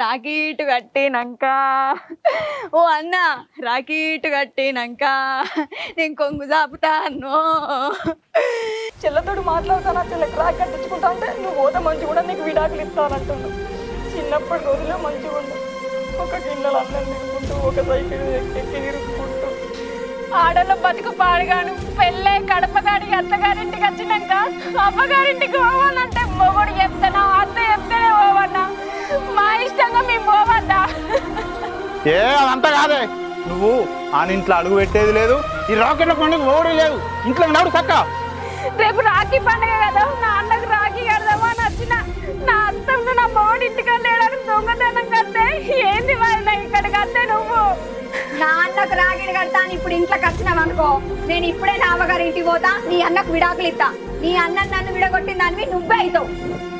రాకీట్ కట్టినాక. ఓ అన్న రాకీట్ కట్టినాక. నేను కొంగు చాపుతాను చెల్లతోడు మాట్లాడుతానా? చెల్లెకి రాకి కట్టించుకుంటా అంటే నువ్వు పోతే మంచి కూడా నీకు విడాకులు ఇస్తానంటున్నా చిన్నప్పటి రోజులే మంచిగా ఉండు ఒక గిన్నెలు అన్నం తినుకుంటూ ఒక సైకిల్ ఎక్కి తిరుగుకుంటూ ఆడల బతుకు పాడుగాను. పెళ్ళే కడపగాడి అత్తగారింటికి వచ్చినాక అమ్మగారింటికి పోవాలంటే మొగుడు చెప్తానా అత్త చెప్తేనే పోవన్నా? మా ఇష్టంగా మేము పోవద్దా? ఏ అదంతా కాదే. నువ్వు ఆయన ఇంట్లో అడుగు పెట్టేది లేదు ఈ రాకెట్ల పండుగ ఓడి లేదు ఇంట్లో నడు చక్క. రేపు రాఖీ పండుగ కదా నా అన్నకు రాఖీ కడదామా అని వచ్చిన. నా అత్తమ్మ నా మొగుడు ఇంటికి దొంగతనం కడితే ఏంది వాళ్ళ ఇక్కడికి వస్తే నువ్వు? నా అన్నకు రాగిడి కడతా అని ఇప్పుడు ఇంట్లోకి వచ్చినావు అనుకో నేను ఇప్పుడే నా ఇంటికి పోతా నీ అన్నకు విడాకులు ఇస్తా. నీ అన్న నన్ను విడగొట్టిన దానివి నువ్వే అవుతావు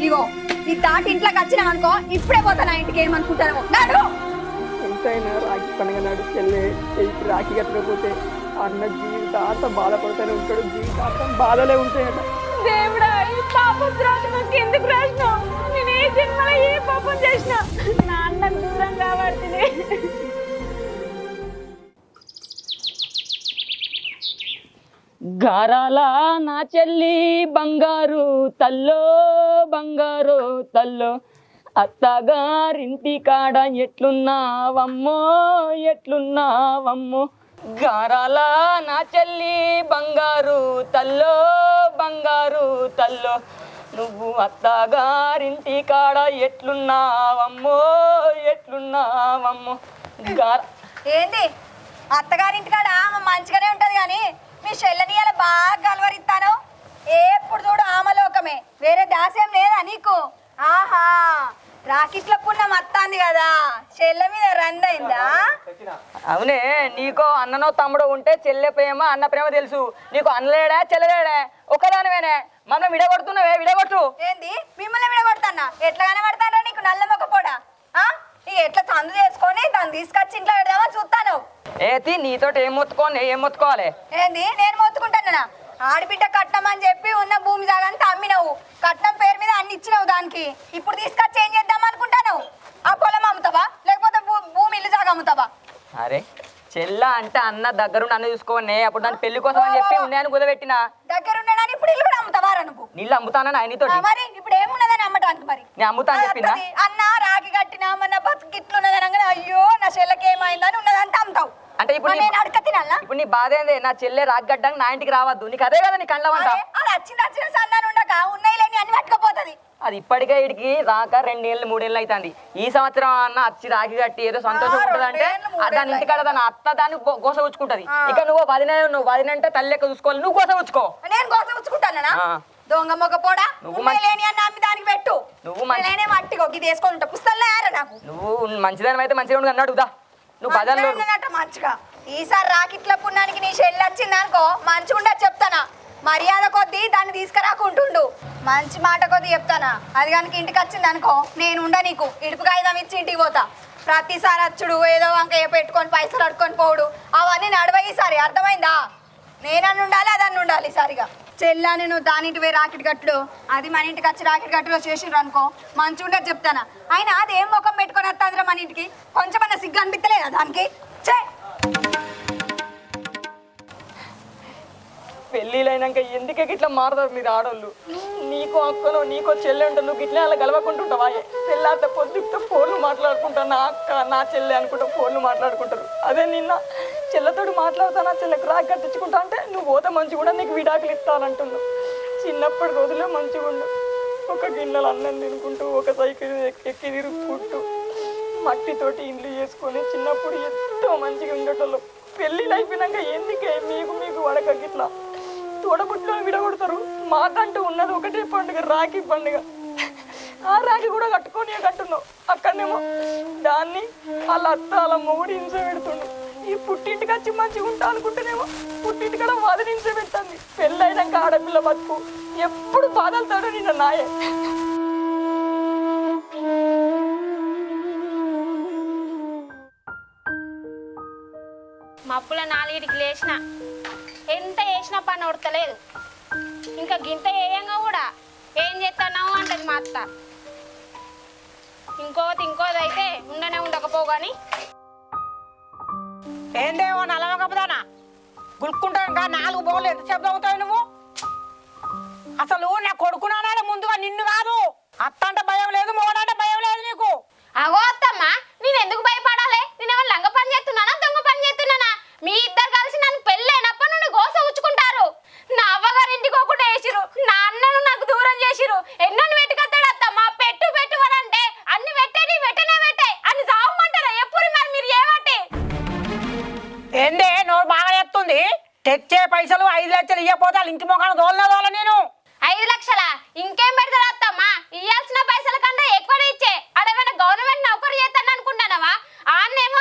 ఇగో ఈ తాటి ఇంట్లోకి వచ్చినావు అనుకో ఇప్పుడే పోతా నా ఇంటికి ఏమనుకుంటాను నాడు! ఎంతైనా రాఖీ పండుగ నాడు చెల్లె చెయ్యికి రాఖీ కట్టకపోతే అన్న జీవితాంతం బాధపడుతూనే ఉంటాడు జీవితాంతం బాధలే ఉంటాయట. దేవుడా ఈ పాపం నాకు ఎందుకు రాసినావు? నేను ఏ జన్మలో ఏ పాపం చేసినా నా అన్నకు దూరం కాబట్టి గారాల నా చెల్లి బంగారు తల్లో బంగారు తల్లో. అత్తగారింటి కాడ ఎట్లున్నావమ్మో ఎట్లున్నావమ్మో. గారాల నా చెల్లి బంగారు తల్లో బంగారు తల్లో. నువ్వు అత్తగారింటి కాడ ఎట్లున్నావమ్మో ఎట్లున్నావమ్మో. గార ఏంది? అత్తగారింటి కాడ మంచిగానే ఉంటది కానీ మీ చెల్లని అలా బాగా గలవరిస్తాను ఎప్పుడు చూడు ఆమలోకమే. వేరే దాసేం లేదా నీకు? ఆహా రాకెట్ల పుణ్యం అత్తాంది కదా. చెల్ల మీద రందైందా అవునే నీకో అన్ననో తమ్ముడు ఉంటే చెల్లె ప్రేమ అన్న ప్రేమ తెలుసు. నీకు అన్నలేడా చెల్లెలేడా? ఒకదానివేనే మనం విడగొడుతున్నావే విడగొట్టు. ఏంది? మిమ్మల్ని విడగొడతానా? ఎట్లా కనబడతానో నీకు నల్ల మొక్క పోడా? ఎట్లా చందు చేసుకొని దాన్ని తీసుకొచ్చి ఇంట్లో పెడదామని చూస్తాను ఏతి నీతోటి ఏం మొత్తుకోని ఏం మొత్తుకోవాలి? ఏంది? నేను మొత్తుకుంటానా ఆడబిడ్డ కట్నం అని చెప్పి ఉన్న భూమి జాగాంతా అమ్మినవు. కట్నం పేరు మీద అన్ని ఇచ్చినావు దానికి. ఇప్పుడు తీసుకొచ్చి ఏం చేద్దాం అనుకుంటాను? ఆ పొలం అమ్ముతావా? లేకపోతే భూమి ఇల్లు జాగా అమ్ముతావా? అరే చెల్ల అంటే అన్న దగ్గర నన్ను చూసుకోనే. అప్పుడు దాని పెళ్ళి కోసం అని చెప్పి ఉన్నాయని కుదబెట్టిన దగ్గర ఉండడానికి ఇప్పుడు ఇల్లు కూడా అమ్ముతావా రా నువ్వు? నీళ్ళు అమ్ముతానని ఆయనతో మరి ఇప్పుడు ఏమున్నదని అమ్మటానికి మరి? నేను అమ్ముతా అని అది చెప్పిందా. అన్న రాగి కట్టినా మన అయ్యో నా చెల్లెకి ఏమైందని ఉన్నదంతా అమ్ముతావు అంటే ఇప్పుడు నీ- నేను అడక తినాలా? ఇప్పుడు నీ బాధ ఏంది? నా చెల్లె రాగ్గడ్డానికి నా ఇంటికి రావద్దు. నీకు అదే కదా నీ కళ్ళ వంట? అరే, అది వచ్చింది వచ్చిన ఉండక ఉన్నాయి లేని అన్ని పట్టుకపోతుంది. అది ఇప్పటికే ఇడికి రాక రెండేళ్ళు మూడేళ్ళు అవుతుంది ఈ సంవత్సరం అన్న వచ్చి రాగి కట్టి ఏదో సంతోషం ఆ, ఉంటుంది అంటే రెండేళ్ళు, మూడేళ్ళు దాని ఇంటికాడ దాని అత్త దాన్ని గో- గోస ఉంచుకుంటది ఇక నువ్వు వదిన నువ్వు వదిన అంటే తల్లి లెక్క చూసుకోవాలి. నువ్వు గోస ఉంచుకో నేను కోసం ఉంచుకుంటానా ఆ. దొంగ మొగ పోడా? నువ్వు లేని అన్న అమ్మి దానికి పెట్టు. నువ్వు నేనే మట్టిగో ఇది వేసుకొని ఉంటా పుస్తల్లో నాకు? నువ్వు మంచిదాని అయితే మంచిగా ఉండదు అన్నాడు దా. నువ్వు బదల్లో మంచిగా. ఈసారి రాకిట్ల పుణ్యానికి నీ చెల్లి వచ్చింది అనుకో మంచిగా ఉండదు చెప్తానా? మర్యాద కొద్దీ దాన్ని తీసుకురాకుంటుండు. మంచి మాట కొద్దీ చెప్తానా? అది కనుక ఇంటికి వచ్చింది అనుకో నేను ఉండ నీకు. ఇడుపు కాగితం ఇచ్చి ఇంటికి పోతా. ప్రతిసారి వచ్చుడు ఏదో వంక పెట్టుకొని పైసలు అడుకొని పోవుడు. అవన్నీ నడవ ఈసారి. అర్థమైందా? నేనన్ను ఉండాలి అదన్ను ఉండాలి సరిగా చెల్లాని నువ్వు దాని ఇంటి పోయి రాకెట్ గట్లు అది మన ఇంటికి వచ్చి రాకెట్ కట్టుడు చేసిర్రు అనుకో. మంచిగా ఉండదు చెప్తానా. అయినా అదేం ముఖం పెట్టుకొని వస్తాదిరా మన ఇంటికి? కొంచెమన్నా సిగ్గు అనిపించలేదా దానికి? చే పెళ్ళిళ్ళైనాక ఎందుకే గిట్లా మారదారు మీరు ఆడోళ్ళు? నీకు అక్కను నీకో చెల్లె నువ్వు గిట్లా అలా గలవకుంటుంటావా? పెళ్ళాత పొద్దుతో ఫోన్లు మాట్లాడుకుంటా నా అక్క నా చెల్లె అనుకుంటా ఫోన్లు మాట్లాడుకుంటారు. అదే నిన్న చెల్లెతోటి మాట్లాడుతా నా చెల్లెకి రాక కట్టించుకుంటా అంటే నువ్వు పోతే మంచి కూడా నీకు విడాకులు ఇస్తానంటున్నావు చిన్నప్పటి రోజులే మంచిగా ఉండు. ఒక గిన్నెలు అన్నం తినుకుంటూ ఒక సైకిల్ ఎక్కి ఎక్కి తిరుగుకుంటూ మట్టితోటి ఇండ్లు చేసుకొని చిన్నప్పుడు ఎంతో మంచిగా ఉండేటోళ్ళు. పెళ్ళిళ్ళు అయిపోయినాక ఎందుకే మీకు మీకు వడక గిట్లా? తోడబుట్లో విడగొడతారు. మాకంటూ ఉన్నది ఒకటే పండుగ రాఖీ పండుగ. ఆ రాఖీ కూడా కట్టుకొని కట్టున్నావు అక్కడనేమో దాన్ని వాళ్ళ అత్త వాళ్ళ మొగుడు హింస పెడుతుండు. ఈ పుట్టింటికి వచ్చి మంచిగా ఉంటా అనుకుంటేనేమో పుట్టింటి కూడా బాధ హింస పెడుతుంది. పెళ్ళైనాక ఆడపిల్ల బతుకు. ఎప్పుడు బాధలతాడో నిన్న నాయే. మప్పుల నాలుగిటికి లేచిన ఎంత వేసినా పని ఉడతలేదు. ఇంకా గింత వేయంగా కూడా ఏం చేస్తున్నావు అంటది మా అత్త. ఇంకోటి ఇంకోది అయితే ఉండనే ఉండకపోవు కానీ ఏందేమో నలవకపోదానా గులుక్కుంటాను ఇంకా నాలుగు బోర్లు ఎంత శబ్దం అవుతావు నువ్వు? అసలు నా కొడుకునాడే ముందుగా నిన్ను కాదు. అత్త అంటే భయం లేదు మోడంటే భయం లేదు నీకు. అగో అత్తమ్మ నేను ఎందుకు భయపడాలి? నేను ఏమైనా లంగ పని చేస్తున్నానా దొంగ పని చేస్తున్నానా? మీ ఇద్దరు కలిసి నన్ను పెళ్ళైనప్పటి నుండి గోస ఉచ్చుకుంటారు నా అవ్వగారి వేసిరు నా అన్నను నాకు దూరం చేసిరు ఎన్నని పెట్టుకొస్తాడు అత్తమ్మ పెట్టు పెట్టు అని అంటే అన్ని పెట్టేది పెట్టనే పెట్టే. అన్ని సాగమంటారా ఎప్పుడు మరి మీరు ఏమంటే? ఏందే? నోరు బాగా చెప్తుంది తెచ్చే పైసలు ఐదు లక్షలు ఇవ్వకపోతే వాళ్ళ ఇంటి మొఖాన్ని దోలనే దోల నేను? ఐదు లక్షల? ఇంకేం పెడతారు అత్తమ్మ ఇయ్యాల్సిన పైసల కన్నా ఎక్కువ ఇచ్చే. అడగన గవర్నమెంట్ నౌకరు చేస్తాను అనుకుంటానవా ఆన్నేమో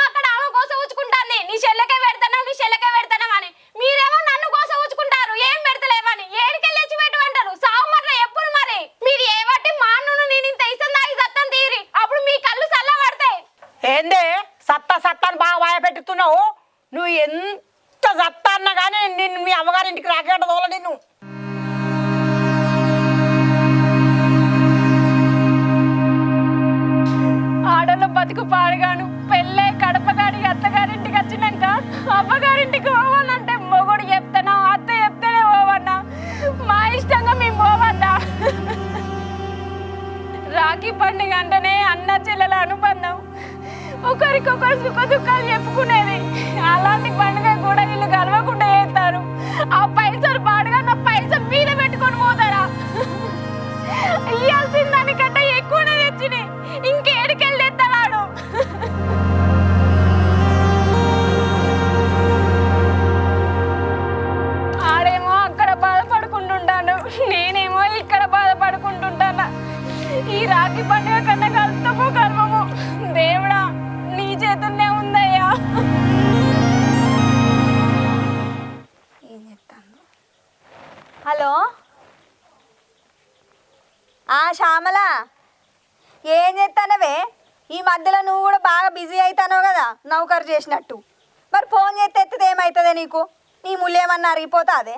కాదే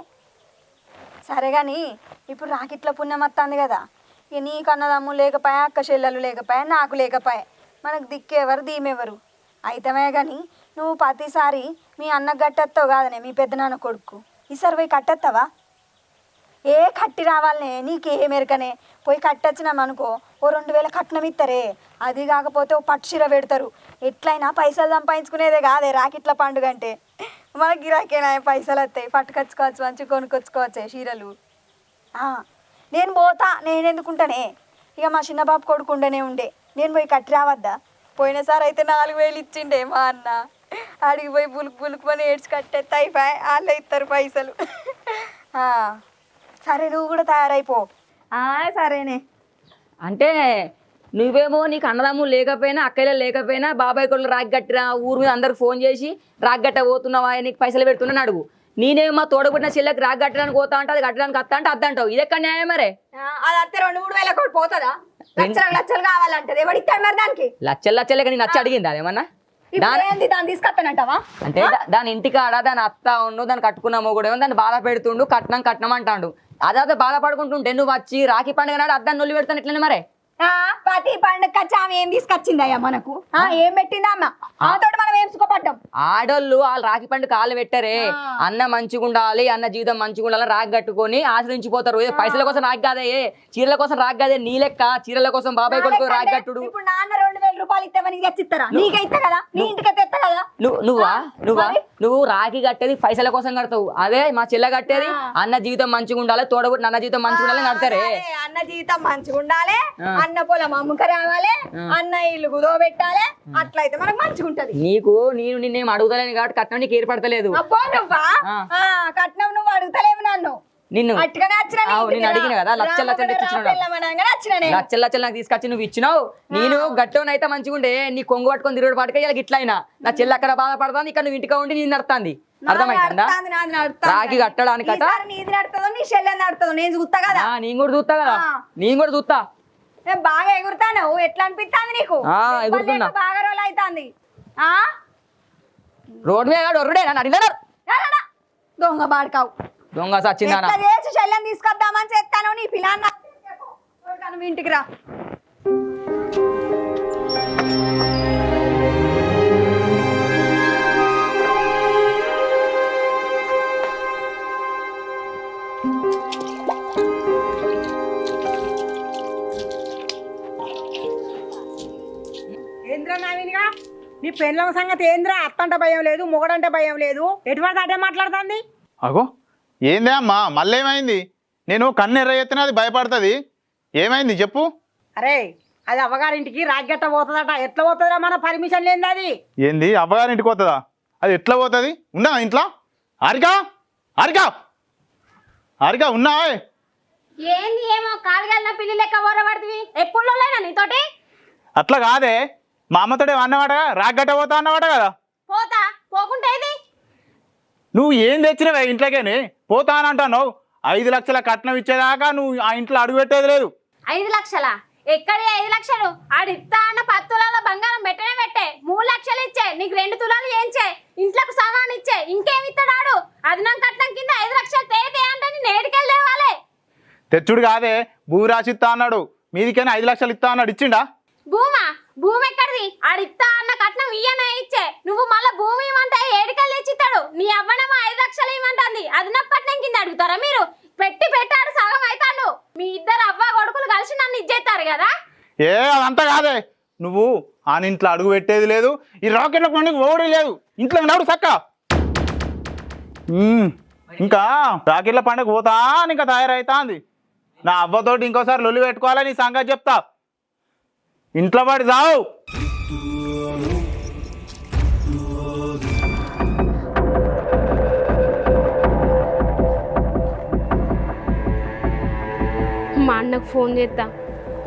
సరే కానీ ఇప్పుడు రాకిట్ల పుణ్యం వస్తుంది కదా. ఇక నీకు అన్నదమ్ము లేకపోయా అక్క చెల్లెలు లేకపోయా నాకు లేకపోయా? మనకు దిక్కేవరు దీమెవరు అయితమే కానీ నువ్వు ప్రతిసారి మీ అన్న కట్టేస్తావు కాదనే మీ పెద్దనాన్న కొడుకు. ఈసారి పోయి కట్టేస్తావా ఏ కట్టి రావాలనే నీకే మెరకనే? పోయి కట్టొచ్చినాం అనుకో ఓ రెండు వేల కట్నం ఇస్తారే అది కాకపోతే ఓ పట్టుచీర పెడతారు. ఎట్లయినా పైసలు సంపాదించుకునేదే కాదే రాకిట్ల పండుగ అంటే. మన గిరాకేనా? పైసలు వస్తాయి. పట్టుకొచ్చుకోవచ్చు మంచి కొనుక్కొచ్చుకోవచ్చు చీరలు. నేను పోతా నేను ఎందుకుంటానే ఇక మా చిన్నబాబు కొడుకుండానే ఉండే. నేను పోయి కట్టి రావద్దా? పోయినసారి అయితే నాలుగు వేలు ఇచ్చిండే మా అన్న. అడిగి పోయి బులుకు బులుకు అని ఏడ్చి కట్టేస్తే అయిపోయి వాళ్ళే ఇస్తారు పైసలు. సరే నువ్వు కూడా తయారైపో. ఆ, సరేనే. అంటే నువ్వేమో నీకు అన్నదమ్ములు లేకపోయినా అక్కయ్యలు లేకపోయినా బాబాయ్ కొడుకు రాగి కట్టిరా ఊరు మీద అందరికి ఫోన్ చేసి రాగి గట్ట పోతున్నావా నీకు పైసలు పెడుతున్నా అడుగు. నేనేమో మా తోడబుట్టిన చెల్లెకి రాగి కట్టడానికి పోతా అంటే అది కట్టడానికి అత్త అంటే అద్దంటావు. ఇది ఎక్కడ న్యాయం మరే? అది రెండు మూడు వేల కోటి పోతుందా? లక్షలు లక్షలు కావాలంటది. మరి దానికి? లచ్చలే నేను నచ్చి అడిగింది అదేమన్నా దాన్ని తీసుకొస్తానంటావా? అంటే దాని ఇంటికాడ దాని అత్త ఉండు దాన్ని కట్టుకున్న మొగుడు ఏమో దాన్ని బాధ పెడుతుండు కట్నం కట్నం అంటాడు. అదే అదే బాధపడుకుంటుంటే నువ్వు వచ్చి రాఖీ పండుగ నాడు అద్దాన్ని నొల్లి పెడతాను ఇట్లనే మరే? ప్రతి పండుగ ఆమె ఏం తీసుకొచ్చిందయ్యా మనకు? ఆ, ఏం పెట్టిందా అమ్మ? మనం ఏం సుఖపడ్డాం? ఆడోళ్ళు వాళ్ళు రాఖీ పండు కాళ్ళు పెట్టరే. అన్న మంచిగా ఉండాలి అన్న జీవితం మంచిగా ఉండాలని రాగి కట్టుకొని ఆశ్రయించిపోతారు. పైసల కోసం రాగి కాదే చీరల కోసం రాగి కాదే నీ లెక్క చీరల కోసం బాబాయ్ కొడుకు రాగి కట్టుడు. ఇప్పుడు నాన్న రెండు వేల రూపాయలు ఇస్తామని నీకు తెచ్చిస్తారా నీకే ఇస్తా కదా? నీ ఇంటికి తెస్తా కదా? నువ్వు నువ్వా? నువ్వా? నువ్వు రాఖీ కట్టేది పైసల కోసం కడతావు. అదే మా చెల్లె కట్టేది. అన్న జీవితం మంచిగా ఉండాలి తోడబుట్టి అన్న జీవితం మంచిగా ఉండాలని కడతారే. అన్న జీవితం మంచిగా ఉండాలి. అన్న పొలం అమ్ముక రావాలి అన్న ఇల్లు కుదో పెట్టాలి అట్లయితే మనకు మంచిగా ఉంటది. నీకు నేను నిన్నేం అడుగుతలేను కాబట్టి కట్నం నీకు ఏర్పడతలేదు అబ్బో నువ్వా? ఆ. ఆ, కట్నం నువ్వు అడుగుతలేవు నన్ను. నిన్ను? అట్టుగానే వచ్చిన నీ ఆవు, నేను అడిగిన. కదా, లచ్చలు లచ్చలు రామగడ తెచ్చిచ్చినాడు. రాపెళ్ళమనగానే వచ్చిన నేను. లచ్చలు లచ్చలు నాకు తీసుకొచ్చి నువ్వు ఇచ్చినావు. నేను గట్టోనైతే మంచిగా ఉండే నీ కొంగు పట్టుకొని తిరుగుడు పట్టుక ఇలా గిట్ల అయినా నా చెల్లి అక్కడ బాధపడుతుంది ఇక్కడ నువ్వు ఇంటికి ఉండి నేను నడుతుంది. అర్థమైందా నడుస్తాంది, నాది నడుస్తాంది. రాగి కట్టడానికట. ఈసారి నీది నడుతుందో నీ నడుతుందో నేను చూస్తా కదా. నేను కూడా చూస్తా కదా. ఆ. నేను కూడా చూస్తా. బాగా ఎగురుతాను. ఎట్లా అనిపిస్తాంది నీకు? ఎగురుతున్నా. బాగా రోజులు అవుతుంది ఆ? రోడ్డు మీద ఒర్రుడే నన్ను. దొంగ బాడకావు. దొంగ సచ్చిందానా ఎట్లా చేసి చెల్లెని తీసుకొద్దామని చేస్తాను నీ పిల్లాన్ని ఇంటికి రా. పెళ్ళం సంగతి ఏంద్రా? అత్తంటే భయం లేదు మొగడంటే భయం లేదు. ఎటువంటి అడ్డే మాట్లాడుతుంది? అగో ఏందే అమ్మా? మళ్ళీ ఏమైంది నేను కన్ను ఎర్ర ఎత్తిన అది భయపడుతుంది. ఏమైంది చెప్పు. అరే అది అవ్వగారింటికి రాగ్గట్ట పోతుందట. ఎట్లా పోతుందిరా మన పర్మిషన్ లేని అది? ఏంది? అవ్వగారి ఇంటికి పోతుందా? అది ఎట్లా పోతుంది? ఉన్నా ఇంట్లో? హారిక! హారిక! హారిక ఉన్నావే ఏంది ఏమో? కాలుగల్న పిల్లి లెక్క ఓరబడుతుంది. ఎప్పుడు లేనా నీతోటి? అట్లా కాదే. మా అమ్మతోడే అన్నమాట రాగట్ట పోతా అన్నమాట కదా? పోతా. పోకుంటే నువ్వు ఏం తెచ్చినవే ఇంట్లోకేని? పోతా అని అంటున్నావు. ఐదు లక్షల కట్నం ఇచ్చేదాకా నువ్వు ఆ ఇంట్లో అడుగు పెట్టేది లేదు. ఐదు లక్షలా? ఎక్కడి ఐదు లక్షలు? ఆడు ఇస్తా అన్న పది తులాల బంగారం పెట్టనే పెట్టే. మూడు లక్షలు ఇచ్చే. నీకు రెండు తులాలు ఏంచే? ఇంట్లోకి సామాన్ ఇచ్చే. ఇంకేమి ఇస్తాడు ఆడు? అది నాకు కట్నం కింద ఐదు లక్షలు తేతే అంటే నేటికెళ్ళి తేవాలి. తెచ్చుడు కాదే. భూమి రాసి ఇస్తా అన్నాడు. మీదికైనా ఐదు లక్షలు ఇస్తా అన్నాడు. ఇచ్చిండా? భూమా? భూమి ఎక్కడిది? ఆడు అన్న కట్నం ఇయ్యనే ఇచ్చే. నువ్వు మళ్ళా భూమి ఇవ్వంటే ఏడికెళ్ళి ఇచ్చిస్తాడు నీ అవ్వనేమో ఐదు లక్షలు ఇవ్వంటుంది. అది నాకు కింద అడుగుతారా మీరు? పెట్టి పెట్టాడు సగం అవుతాడు మీ ఇద్దరు అవ్వ కొడుకులు కలిసి నన్ను ఇచ్చేస్తారు కదా? ఏ అదంతా కాదే. నువ్వు ఆ ఇంట్లో అడుగు పెట్టేది లేదు. ఈ రాకెట్ల పండుగ ఓడి లేదు. ఇంట్లో ఉన్నాడు సక్క. ఇంకా రాకెట్ల పండుగ పోతా ఇంకా తయారైతా నా అవ్వతోటి ఇంకోసారి లొల్లి పెట్టుకోవాలని సంగతి చెప్తా. ఇంట్లో పడి చావు. మా అన్నకు ఫోన్ చేస్తా.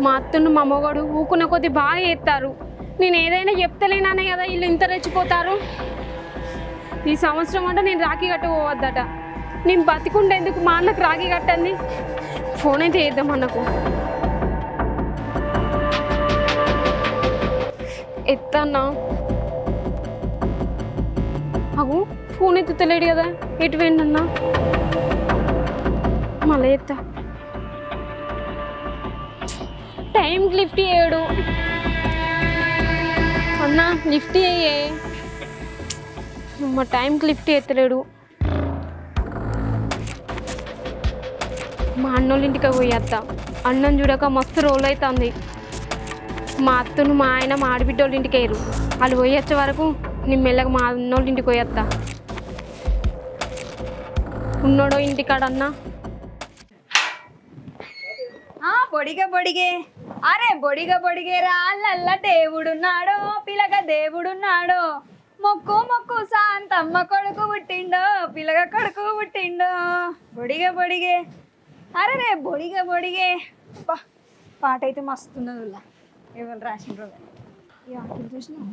మా అత్తను మా అమ్మగాడు ఊకున్న కొద్ది బాగా చేస్తారు. నేను ఏదైనా చెప్తలేనానే కదా వీళ్ళు ఇంత రెచ్చిపోతారు. ఈ సంవత్సరం అంటే నేను రాఖీ కట్టబోవద్దట నేను బతికుండేందుకు మా అన్నకు రాఖీ కట్టండి. ఫోన్ అయితే చేద్దాం అన్నకు. ఎత్తన్నా అవు ఫోన్ ఎత్తుతలేడు కదా ఎటు పోయిండన్నా మళ్ళీ ఎత్తా టైంకి లిఫ్ట్ చేయడు అన్నా లిఫ్ట్ అయ్యే మా టైంకి లిఫ్ట్ ఎత్తలేడు మా అన్నోళ్ళ ఇంటికి పోయేత్త అన్నం చూడక మస్తు రోల్ అవుతుంది మా అత్తను మా ఆయన మా ఆడబిడ్డ వాళ్ళ ఇంటికి వేయరు వాళ్ళు పోయొచ్చే వరకు నేను మెల్లగా మా అన్నోళ్ళ ఇంటికి పోయేత్తా ఉన్నోడో ఇంటికాడన్నా. ఆ బొడిగ బొడిగే. అరే బొడిగ పొడిగే రాళ్ళల్ల దేవుడున్నాడో పిలగ దేవుడున్నాడో. మొక్కు మొక్కు శాంతమ్మ కొడుకు పుట్టిండో పిలగ కొడుకు పుట్టిండో. బొడిగ బొడిగే. అరే రే బొడిగ బొడిగే. అబ్బా, పాట అయితే మస్తున్నది ఎవరు రాసిన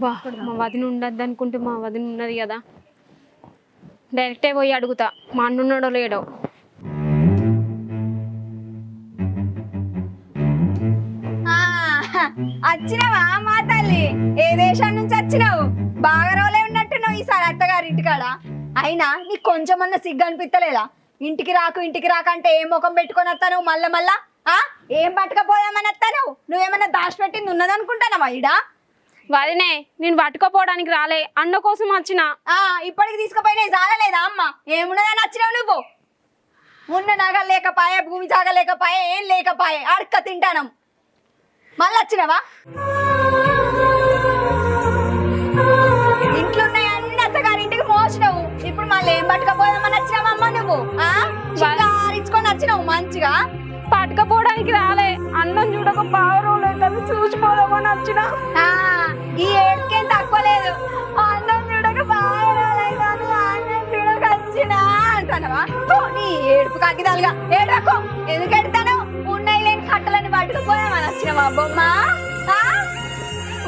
బా మా వదిన ఉండద్దు అనుకుంటే మా వదిన ఉన్నది కదా. డైరెక్టే పోయి అడుగుతా మా అన్నున్నాడో లేడో. ఆ, వచ్చినావా మా తల్లి? ఏ దేశం నుంచి వచ్చినావు? బాగా రోజులే ఉన్నట్టున్నావు ఈసారి అత్తగారి ఇంటికాడ. అయినా నీకు కొంచెమన్నా సిగ్గు అనిపిస్తలేదా ఇంటికి రాకు ఇంటికి రాకంటే ఏం ముఖం పెట్టుకొని వస్తాను మళ్ళా మళ్ళా? ఏం పట్టుకపోదామని వస్తాను నువ్వేమన్నా దాచిపెట్టింది ఉన్నదనుకుంటానమ్మా ఈడ? వదినే నేను పట్టుకోపోవడానికి రాలే. అన్న కోసం వచ్చిన. ఆ ఇప్పటికి తీసుకుపోయినా జాగలేదా అమ్మ? ఏమున్నదని వచ్చినావు నువ్వు? ఉన్న నగ లేకపాయే భూమి జాగ లేకపాయే ఏం లేకపాయే అడక్క తింటానం. మళ్ళీ వచ్చినావా? ఇంట్లో ఉన్నాయి అన్ని అత్తగారింటికి మోసినావు ఇప్పుడు మళ్ళీ ఏం పట్టుకపోదామని వచ్చినావమ్మ నువ్వు? ఆ? ఆరించుకొని వచ్చినావు మంచిగా? పట్టుకపోవడానికి రాలే. అన్నం చూడక బాగా రోజులు అవుతుంది. చూసిపోదామని వచ్చిన. ఈ ఏడుకేం తక్కువ లేదు. అన్నం చూడక బాగా రోజులైతాంది, అన్నం చూడక వచ్చినా అంటానవా? నీ ఏడుపు కాకిదాలుగా ఏడకు ఎందుకు ఎడతాను ఉన్నాయి లేని కట్టలని పట్టుకుపోయామని వచ్చినవా బొమ్మ?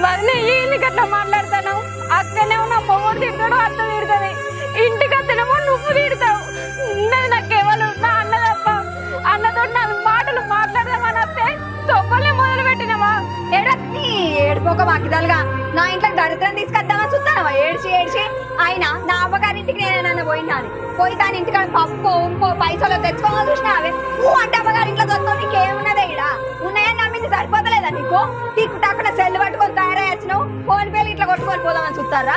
వదిలే ఏంది అట్లా మాట్లాడతాను అక్కనే ఉన్న మొగుడు తింటాడు అత్త తిడుతుంది. ఇంటికి అత్తనేమో నువ్వు తిడతావు. నాకు ఎవరు నా అన్న తప్ప. అన్నతో మాట్లాడదామని వస్తే మొదలు పెట్టినవా? ఏడ నీ ఏడుపోక వాకిదాలుగా. నా ఇంట్లో దరిద్రం తీసుకొద్దామని చూస్తానవా? ఏడ్చి ఏడ్చి. అయినా నా అవ్వగారింటికి నేనేనన్నా పోయినాను. పోయి దాని ఇంటికాడ పప్పు ఉప్పు పైసలు తెచ్చుకోమని చూసినావే. నువ్వు అంటే అవ్వగారింట్లో దొరుకుతావు నీకేమున్నదే ఇడ ఉన్నాయని నమ్మింది సరిపోతలేదా నీకు? టీకు టాకున సెల్ పట్టుకొని తయారై ఫోన్ పేలు ఇట్లా కొట్టుకొని పోదామని చూస్తారా?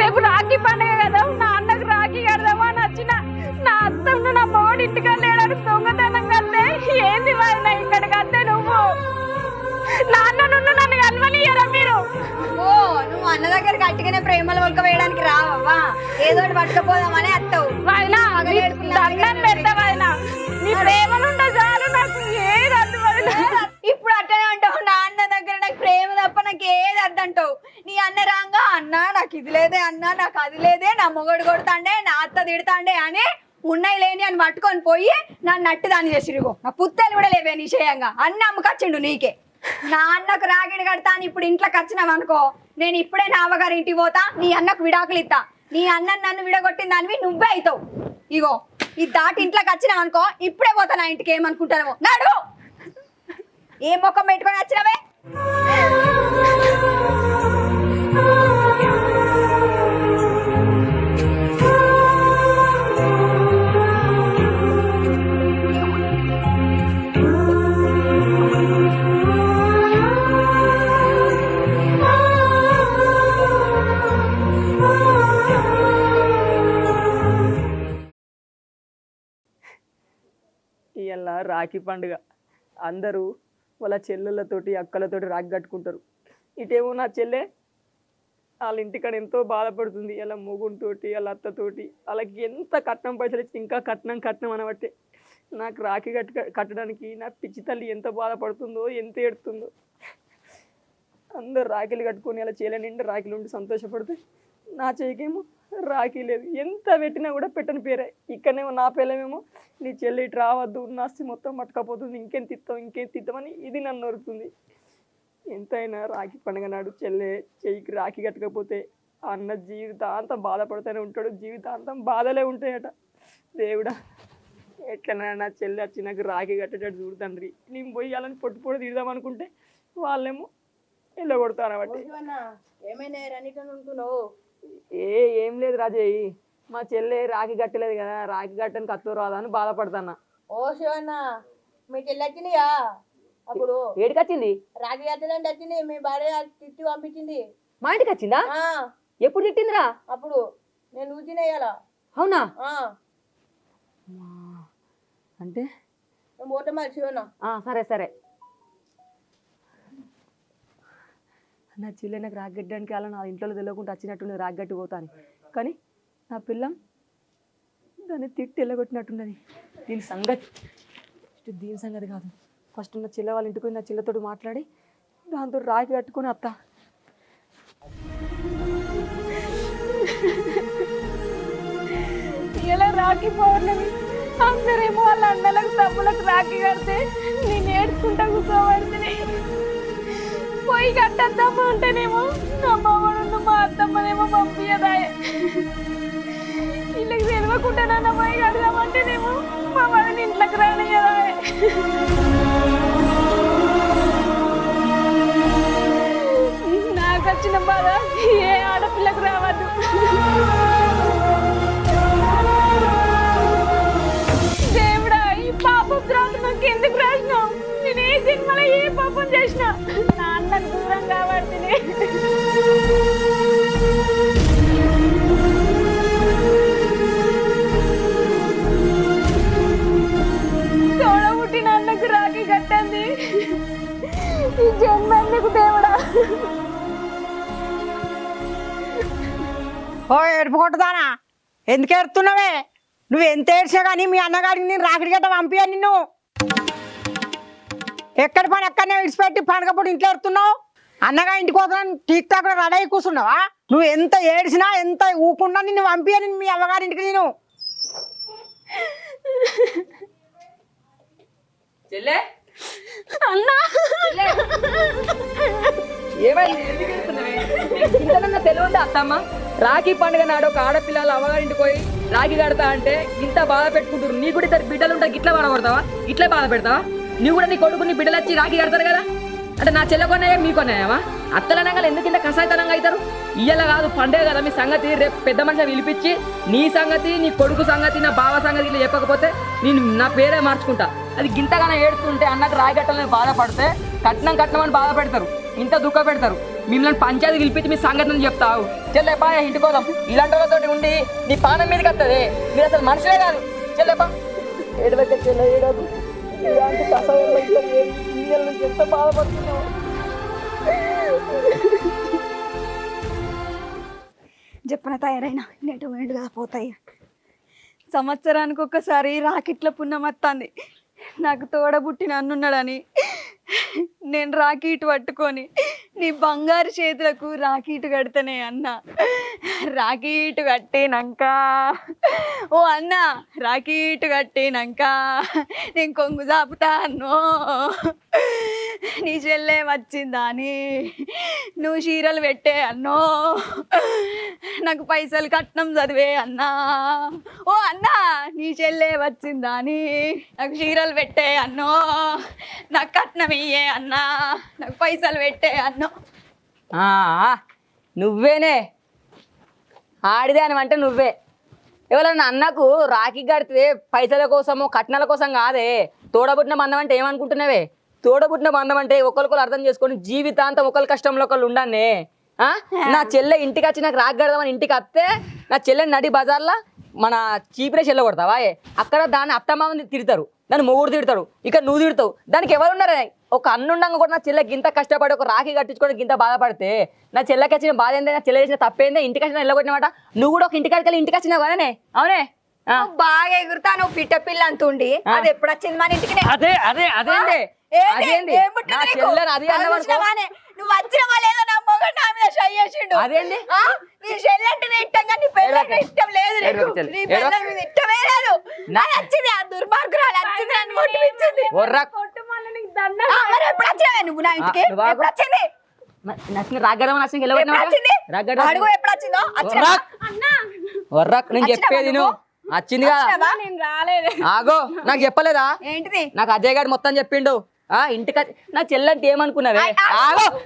రేపు రాఖీ పండుగ కదా నా అన్నకు రాఖీ అని వచ్చిన. నా అత్త ఉన్న నా మొగడు ఇంటికి లేడని దొంగతనం కడితే ఏంది వదిన ఇక్కడికి అత్తే? నాకు నువ్వు అన్న దగ్గర గట్టిగానే ప్రేమలు వంక వేయడానికి రావవ్వా? ఏదో ఒకటి పట్టుకపోదామని అత్తవు. వాయినా దండం పెడతా వాయినా. నీ నాకు ఏది అర్థం ఇప్పుడు అట్టనే అంటావు నాన్న దగ్గర నాకు ప్రేమ తప్ప నాకు ఏది అర్థం అంటావు? నీ అన్న రాంగా అన్నా నాకు ఇది లేదే అన్నా నాకు అది లేదే నా మొగడు కొడతాండే నా అత్త తిడతాండే అని ఉన్నాయి లేని అని పట్టుకొని పోయి నన్ను నట్టు దాన్ని చేసిరుగో నా పుత్తలు కూడా లేవే నిశ్చయంగా అన్న అమ్మకచ్చిండు నీకే. నా అన్నకు రాగిడి కడతా ఇప్పుడు ఇంట్లోకి వచ్చినావు అనుకో నేను ఇప్పుడే నా అవ్వగారి ఇంటికి పోతా నీ అన్నకు విడాకులు ఇస్తా. నీ అన్న నన్ను విడగొట్టిన దానివి నువ్వే అవుతావు ఇగో ఈ దాటి ఇంట్లోకి వచ్చినావు అనుకో ఇప్పుడే పోతా నా ఇంటికి ఏమనుకుంటానో. నాడు! ఏ ముఖం పెట్టుకొని వచ్చినవే? ఇవాళ రాఖీ పండుగ. అందరూ వాళ్ళ చెల్లెళ్ళతోటి అక్కలతోటి రాఖీ కట్టుకుంటారు. ఇటేమో నా చెల్లె వాళ్ళ ఇంటికాడ ఎంతో బాధపడుతుంది. వాళ్ళ మొగుడితోటి వాళ్ళ అత్తతోటి. వాళ్ళకి ఎంత కట్నం పైసలు ఇచ్చి ఇంకా కట్నం కట్నం అనబట్టే. నాకు రాఖీ కట్టు కట్టడానికి నా పిచ్చి తల్లి ఎంత బాధపడుతుందో ఎంత ఏడుతుందో. అందరు రాఖీలు కట్టుకొని అలా చేయలేని రాఖీలు ఉండి సంతోషపడితే నా చేయికేమో రాఖీ లేదు. ఎంత పెట్టినా కూడా పెట్టని పేరే. ఇక్కడనేమో నా పిల్లమేమో నీ చెల్లి ఇటు రావద్దు నాస్తి మొత్తం పట్టుకపోతుంది ఇంకేం తిత్తాం ఇంకేం తిత్తామని ఇది నన్ను నొరుకుతుంది. ఎంతైనా రాఖీ పండుగ నాడు చెల్లె చెయ్యికి రాఖీ కట్టకపోతే అన్న జీవితాంతం బాధపడుతూనే ఉంటాడు. జీవితాంతం బాధలే ఉంటాయట. దేవుడా ఎట్లనా నా చెల్లి వచ్చి నాకు రాఖీ కట్టేటట్టు చూడు తండ్రి. నేను పోయి పొట్టు పొడి తీద్దాం అనుకుంటే వాళ్ళేమో వెళ్ళగొడతాను బట్టి ఏమైనా ఉంటున్నావు. ఏ ఏం లేదు రాజయ్య మా చెల్లె రాఖీ కట్టలేదు కదా రాఖీ కట్టని కత్తు రాదా అని బాధపడతానా ఓ శివన్న మీ చెల్లి వచ్చినాయా అప్పుడు ఏడికి వచ్చింది? రాఖీ కట్టదండి వచ్చింది మీ భార్య తిట్టి పంపించింది. మా ఇంటికి వచ్చిందా? ఎప్పుడు తిట్టిందిరా? అప్పుడు నేను ఊచినేయాల అవునా? అంటే? పోతే మరి శివన్న. సరే సరే. నా చెల్లె నాకు రాగట్టడానికి అలా నా ఇంట్లో తెలియకుండా వచ్చినట్టుంది రాఖీ పోతాను కానీ నా పిల్లం దాన్ని తిట్టి వెళ్ళగొట్టినట్టున్నది దీని సంగతి దీని సంగతి కాదు. ఫస్ట్ నా చెల్లె వాళ్ళ ఇంటికి పోయి నా చెల్లెతో మాట్లాడి దాంతో రాఖీ కట్టుకొని అత్త. ఇలా రాఖీ పౌర్ణమి అందరేమో వాళ్ళ అన్నలకు తమ్ములకు రాఖీ కడితే పోయి కట్టద్దమ్మ ఉంటేనేమో నా మామూడు మా అత్తమ్మనేమో పంపించదాయ ఇళ్ళకి తెలియకుండా నన్ను అమ్మాయి కడదామంటేనేమో మా వాళ్ళని ఇంట్లోకి రానియదాయ నాకు వచ్చిన బాధ ఏ ఆడపిల్లకు రావద్దు. దేవుడా ఈ పాపం రాదు నాకు ఎందుకు రాసినావు? నేను ఏ సినిమాలో ఏ పాపం చేసినా? నా దూరం కావాల్సింది. తోడ పుట్టిన అన్నకు రాఖీ కట్టండి. ఈ జన్మ దేవుడా. ఓ ఏడుపు కొట్టుదానా ఎందుకు ఏడుతున్నావే నువ్వు ఎంత ఏడ్చా కానీ మీ అన్నగారికి నేను రాఖడి గట్ట పంపియా నిన్ను. ఎక్కడి పని ఎక్కడనే విడిచిపెట్టి పండగప్పుడు ఇంట్లో ఎడుతున్నావు అన్నగా ఇంటికి పోతున్నాను టీక్ టాక్ రెడీ అయి కూర్చున్నావా? నువ్వు ఎంత ఏడిసినా ఎంత ఊకుండా నిన్ను పంపియా నేను మీ అమ్మగారింటికి నేను. అన్నా. ఇంతకన్నా తెలియదా అత్తమ్మ? రాఖీ పండుగ నాడు ఒక ఆడపిల్లలు అమ్మగారింటికి పోయి రాఖీ కడతా అంటే ఇంత బాధ పెట్టుకుంటారు నీ కూడా ఇద్దరు బిడ్డలు ఉంటాయి ఇట్లా బాధ పడతావా ఇట్లా బాధ పెడతావా? నువ్వు కూడా నీ కొడుకుని బిడ్డలు వచ్చి రాఖీ కడతారు కదా? అంటే నా చెల్లె కొన్నాయా మీ కొన్నాయా? అత్తలనగా ఎందుకు ఇంత కసాయితనంగా అవుతారు? ఇయ్యాల కాదు పండే కదా మీ సంగతి. రేపు పెద్ద మనిషి పిలిపించి నీ సంగతి నీ కొడుకు సంగతి నా బావ సంగతి ఇట్లా చెప్పకపోతే నేను నా పేరే మార్చుకుంటా. అది గింతగానే ఏడుతుంటే అన్నకు రాయగట్టాలని బాధపడితే కట్నం కట్నం అని బాధ పెడతారు ఇంత దుఃఖ పెడతారు. మిమ్మల్ని పంచాయతీ పిలిపించి మీ సంగతిని చెప్తావు. చెల్లెప్పా ఇంటికి ఇలాంటి వాళ్ళతోటి ఉండి నీ పానం మీదకి వస్తుంది మీరు అసలు మనుషులే కాదు. చెల్లెప్పా ఏడవక చెల్లె ఏడవకు. ఇలాంటి కషాయంలో ఇట్లా ఏ- ఎంత బాధపడుతున్నావు? చెప్పన తయారైనా నెటు వేండు కదా పోతాయి. సంవత్సరానికి ఒక్కసారి రాకెట్ల పుణ్యం వస్తుంది నాకు తోడబుట్టి నన్నున్నాడని నేను రాకీటు పట్టుకొని నీ బంగారు చేతులకు రాకీటు కడతానే అన్న. రాకీటు కట్టినాక. ఓ అన్న రాకీటు కట్టినాక. నేను కొంగు చాపుతా నీ చెల్లే వచ్చిందా? అని నువ్వు చీరలు పెట్టే అన్నో. నాకు పైసలు కట్నం చదివే అన్నా. ఓ అన్నా నీ చెల్లే వచ్చిందా? అని నాకు చీరలు పెట్టే అన్నో. నాకు కట్నం ఇయ్యే అన్నా. నాకు పైసలు పెట్టే అన్నో. ఆ, నువ్వేనే. ఆడిదే అనమంటే అంటే నువ్వే. ఎవరన్నా అన్నకు రాఖీ కడితే పైసల కోసమో కట్నాల కోసం కాదే. తోడబుట్టిన మందమంటే అంటే ఏమనుకుంటున్నావే? తోడబుట్టిన బంధం అంటే ఒకరికొకరు అర్థం చేసుకొని జీవితాంతం ఒకరి కష్టంలో ఒకళ్ళు ఉండానే? నా చెల్లె ఇంటికి వచ్చి నాకు రాగి కడదామని ఇంటికి వస్తే నా చెల్లె నడి బజార్లో మన చీపురే చెల్ల కొడతావా? అక్కడ దాన్ని అత్తమామని తిడతారు. దాన్ని మొగుడు తిడతాడు. ఇక నువ్వు తిడతావు. దానికి ఎవరు ఉన్నారే? ఒక అన్నుండంగా కూడా నా చెల్లెకి ఇంత కష్టపడి ఒక రాఖీ కట్టించుకోవడానికి ఇంత బాధపడితే నా చెల్లెకి వచ్చిన బాధ ఏందే? నా చెల్లె చేసిన తప్పేందే ఇంటికి వచ్చిన వెళ్ళగొట్టినమాట నువ్వు కూడా ఒక ఇంటికి వెళ్ళి ఇంటికి వచ్చినావు కదనే? అవునే? బాగా ఎగురుతా నువ్వు పిట్ట పిల్ల అంటుండి. అది ఎప్పుడు వచ్చింది మన ఇంటికి? అదే అదే అది? నువ్వు వచ్చినవా లేదో నా మొగడు నా మీద షై చేసిండు? నీ ఇష్టం కానీ నీ పెళ్ళంటే ఇష్టం లేదు నీకు. నీ. పెళ్ళ మీద ఇష్టమే లేదు. నా- అది వచ్చింది ఆ దుర్మార్గురాలు వచ్చింది నన్ను ముట్టిపించింది ఒర్రా. ఆ, మరి ఎప్పుడు వచ్చినావే నువ్వు నా ఇంటికి? నువ్వు ఆగు. ఎప్పుడు వచ్చింది? నచ్చిన రాగడం నచ్చిన అడుగు ఎప్పుడు వచ్చిందో? నేను చెప్పేది నువ్వు? వచ్చింది కదా? ఆగో. నాకు చెప్పలేదా? ఏంటిది? నాకు అజయ్ గారు మొత్తం చెప్పిండు. ఆ ఇంటికి నా చెల్లంటే ఏమనుకున్నావే?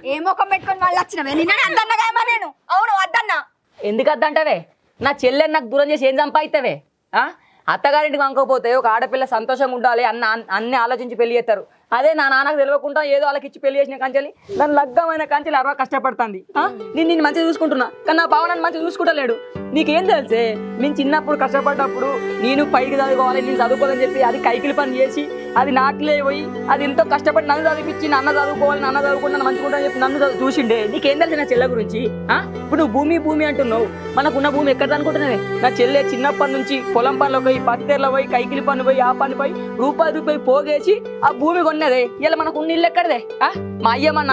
ఏ ముఖం పెట్టుకొని మళ్ళీ వచ్చినవే? నిన్న అద్దన్నగా ఏమో నేను. అవును ఎందుకు అద్దంటావే? నా చెల్లెని నాకు దూరం చేసి ఏం సంపాదిస్తావే? ఆ? అత్తగారింటికి వంకపోతే ఒక ఆడపిల్ల సంతోషంగా ఉండాలి అన్న అన్- అన్ని ఆలోచించి పెళ్ళి చేస్తారు. అదే నా నాన్నకు తెలియకుండా ఏదో వాళ్ళకి ఇచ్చి పెళ్ళి చేసిన కంచెలి. దాని లగ్గమైన కంచెలు అరవై కష్టపడుతుంది. నేను నేను నిన్ను మంచిగా చూసుకుంటున్నా. కానీ నా బావ నన్ను మంచిగా చూసుకుంటలేడు. నీకేం తెలుసే? నేను చిన్నప్పుడు కష్టపడ్డప్పుడు నేను పైకి చదువుకోవాలి నేను చదువుకోవాలని చెప్పి అది కైకిలి పని చేసి అది నాకులే పోయి అది ఎంతో కష్టపడి నన్ను చదివించి నాన్న చదువుకోవాలి నాన్న చదువుకుంటే నన్ను మంచిగా చెప్పి నన్ను చూసిండే. నీకేం తెలుసు నా చెల్లె గురించి? ఆ? ఇప్పుడు నువ్వు భూమి భూమి అంటున్నావు. మనకున్న భూమి ఎక్కడ అనుకుంటున్నావే? నా చెల్లె చిన్నప్పటి నుంచి పొలం పనులు పోయి పత్తేర్లో పోయి కైకిలి పని పోయి ఆ పని పోయి రూపాయి రూపాయి పోగేసి ఆ భూమి కొన్నదే ఇలా మనకు ఉన్న ఇల్లు ఎక్కడదే? ఆ? మా అయ్యమ్మ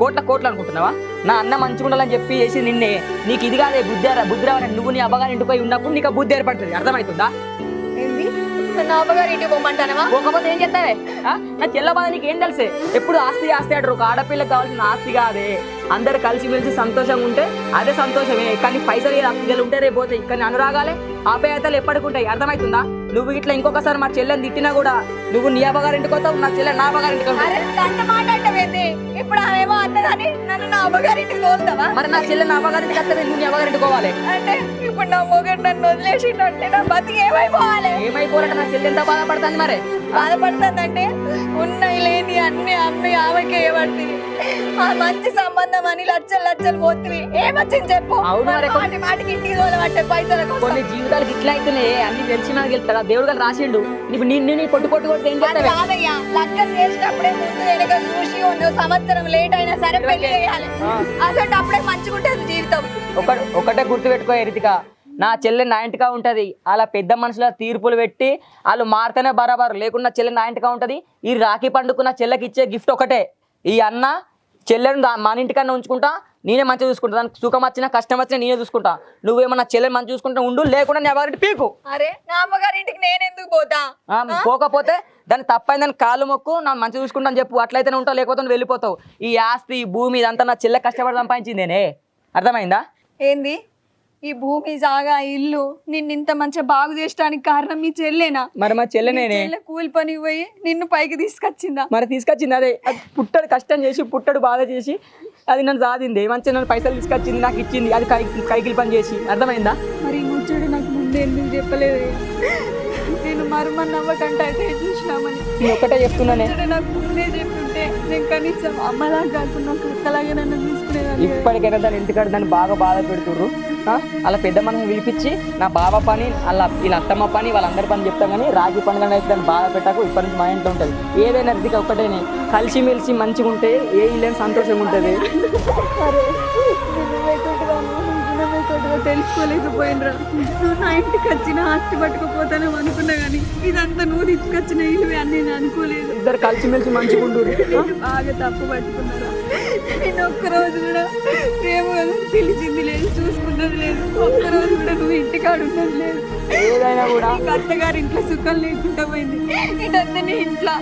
కోట్ల కోట్లు అనుకుంటున్నావా? నా అన్న మంచిగా ఉండాలని చెప్పి చేసి నిన్నే నీకు ఇది కాదే బుద్ధి బుద్ధి రావాలి నువ్వు నీ అబ్బగారి ఇంటికి పోయి ఉన్నప్పుడు నీకు బుద్ధి ఏర్పడుతుంది. అర్థమవుతుందా నా అమ్మగారి ఇంటికి పోమంటానవా? పోకపోతే ఏం చేస్తావే? ఆ? నా చెల్ల బాధ నీకు ఏం తెలుసే? ఎప్పుడు ఆస్తి ఆస్తి అంటారు. ఒక ఆడపిల్లకి కావాల్సిన ఆస్తి కాదే. అందరు కలిసి మెలిసి సంతోషంగా ఉంటే అదే సంతోషమే. కానీ పైసలు ఉంటే రేపు పోతాయి కానీ అనురాగాలే ఆప్యాయతలు ఎప్పటికుంటాయి అర్థమవుతుందా నువ్వు ఇట్లా ఇంకొకసారి మా చెల్లెని తిట్టినా కూడా నువ్వు నీ అబ్బగారింటికి వస్తావు నా చెల్లె నా అబ్బగారింటికి వస్తావు మాట అంటవేంది? ఇప్పుడు ఆమెమో అన్నదని నన్ను నా ఇంటికి తోలుతావా? మరి నా చెల్లె నా అబ్బగారింటికి వస్తే నువ్వు నీ అబ్బగారింటికి పోవాలి. అంటే ఇప్పుడు నా మొగడు నన్ను నా బతికి ఏమైపోవాలి? ఏమైపోవాలంటే నా చెల్లె ఎంత బాధపడుతుంది మరి? బాధపడుతుందంటే ఉన్నాయి లేని అన్ని అమ్మి ఆమెకి ఏమడుతుంది ఆ మంచి సంబంధం అని లచ్చలు లచ్చలు పోతుంది ఏమొచ్చింది చెప్పు? అవును మరి మరి మాటి మాటికి ఇంటికి తోలబట్టే పైసల కోసం. కొన్ని జీవితాలకు ఇట్లా అయితేనే అన్ని తెలిసి మనకి వెళ్తాడు దేవుడు గారు రాసిండు. నీకు నిన్ను నీ కొట్టు కొట్టు కొట్టి ఏం అది చేస్తావే? కాదయ్యా లగ్గం చేసినప్పుడే ముందు వెనక చూసి సంవత్సరం లేట్ అయినా సరే పెళ్ళి చేయాలి. అసలు అప్పుడే మంచిగా ఉంటుంది జీవితం. ఒక ఒకటే గుర్తు పెట్టుకో ఎరితిక నా చెల్లె నా ఇంటిగా ఉంటది. అలా పెద్ద మనుషుల తీర్పులు పెట్టి వాళ్ళు మారితేనే బరాబరు. లేకుండా చెల్లె నా ఉంటది. ఈ రాఖీ పండుగ నా చెల్లెకి ఇచ్చే గిఫ్ట్ ఒకటే. ఈ అన్న చెల్లెని మన ఇంటికన్నా ఉంచుకుంటా నేనే మంచిగా చూసుకుంటా. దానికి సుఖం వచ్చినా కష్టం వచ్చినా నేనే చూసుకుంటా. నువ్వేమన్నా చెల్లెని మంచిగా చూసుకుంటా ఉండు లేకుండా నీ ఎవరింటి పీకు. అరే నా అమ్మగారి ఇంటికి నేను ఎందుకు పోతా పోకపోతే దాన్ని తప్పైందని కాలు మొక్కు నా మంచిగా చూసుకుంటా అని చెప్పు. అట్లయితేనే ఉంటావు లేకపోతే నువ్వు వెళ్ళిపోతావు. ఈ ఆస్తి ఈ భూమి ఇదంతా నా చెల్లె కష్టపడి సంపాదించిందేనే అర్థమైందా? ఏంది? ఈ భూమి జాగా ఇల్లు నిన్ను ఇంత మంచిగా బాగు చేయడానికి కారణం మీ చెల్లేనా? మరి మా చెల్లె మీ నేనే చెల్లె కూలి పనికి పోయి నిన్ను పైకి తీసుకొచ్చిందా? మరి తీసుకొచ్చింది అదే. అది పుట్టడు కష్టం చేసి పుట్టడు బాధ చేసి అది నన్ను సాధింది. మంచిగా నన్ను పైసలు తీసుకొచ్చింది నాకు ఇచ్చింది. అది కై కైకిలి పని చేసి. అర్థమైందా? మరి ముచ్చుడు నాకు ముందే ఎందుకు చెప్పలేదు? నేను మర్మ నవ్వకంటే అయితే చూసినామని. నేను ఒక్కటే చెప్తున్నానే. నాకు ముందే చెప్తుంటే నేను కనీసం అమ్మలాగా కాకుండా కుక్కలాగా నన్ను చూసుకునేదాన్ని. కదా. ఇప్పటికైనా దాని ఇంటికాడ దాన్ని బాగా బాధ పెడుతుర్రు? అలా పెద్ద మనసు పిలిపించి నా బావ పని అలా వీళ్ళ అత్తమ్మ పని వాళ్ళందరి పని చెప్తాం కానీ రాగి పండుగ అయితే దాన్ని బాధ పెట్టకు ఇప్పటి నుంచి మా ఇంట్లో ఉంటుంది. ఏదైనా దిగ ఒక్కటేనే కలిసిమెలిసి మంచిగా ఉంటే ఏ ఇల్లేని సంతోషంగా ఉంటుంది. తెలుసుకోలేకపోయినరా. నువ్వు నా ఇంటికి వచ్చిన ఆస్తి పట్టుకుపోతాను అనుకున్నా కానీ ఇదంతా నువ్వు తీసుకొచ్చిన ఇల్లు అని నేను అనుకోలేదు. ఇద్దరు కలిసిమెలిసి మంచిగా ఉండు బాగా తప్పు పట్టుకున్నారా? నేను ఒక్కరోజు కూడా ప్రేమ పిలిచింది లేదు చూసుకున్నది లేదు. ఒక్కరోజు కూడా నువ్వు ఇంటికాడ ఉన్నది లేదు. ఏదైనా కూడా. అత్తగారి ఇంట్లో సుఖం లేకుండా పోయింది. ఇటంతా నీ ఇంట్లో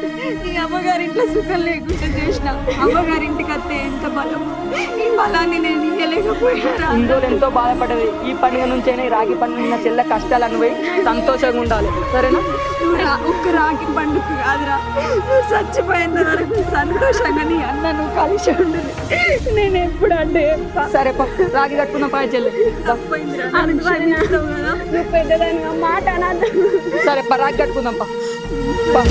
నీ అమ్మగారి ఇంట్లో సుఖం లేకుండా చేసిన. అమ్మగారి ఇంటికి అత్తే ఎంత బలం. ఈ బలాన్ని నేను ఇయ్యలేకపోయినా. ఇందులో ఎంతో బాధపడ్డది. ఈ పండుగ నుంచైనా ఈ రాగి పండుగ నా చెల్లె కష్టాలు అనుభవి సంతోషంగా ఉండాలి. సరేనా? ఒక్క రాకి పండుగ కాదురా. చచ్చిపోయిన వరకు సంతోషంగా నీ అన్న నువ్వు కలిసి ఉండదు నేను ఎప్పుడు అంటే. సరే రాగి కట్టుకున్న పాయ చెల్లె. నువ్వు పెద్దదాని మాట అనద్దు సరే పా, రాగి కట్టుకుందాం పా. పా.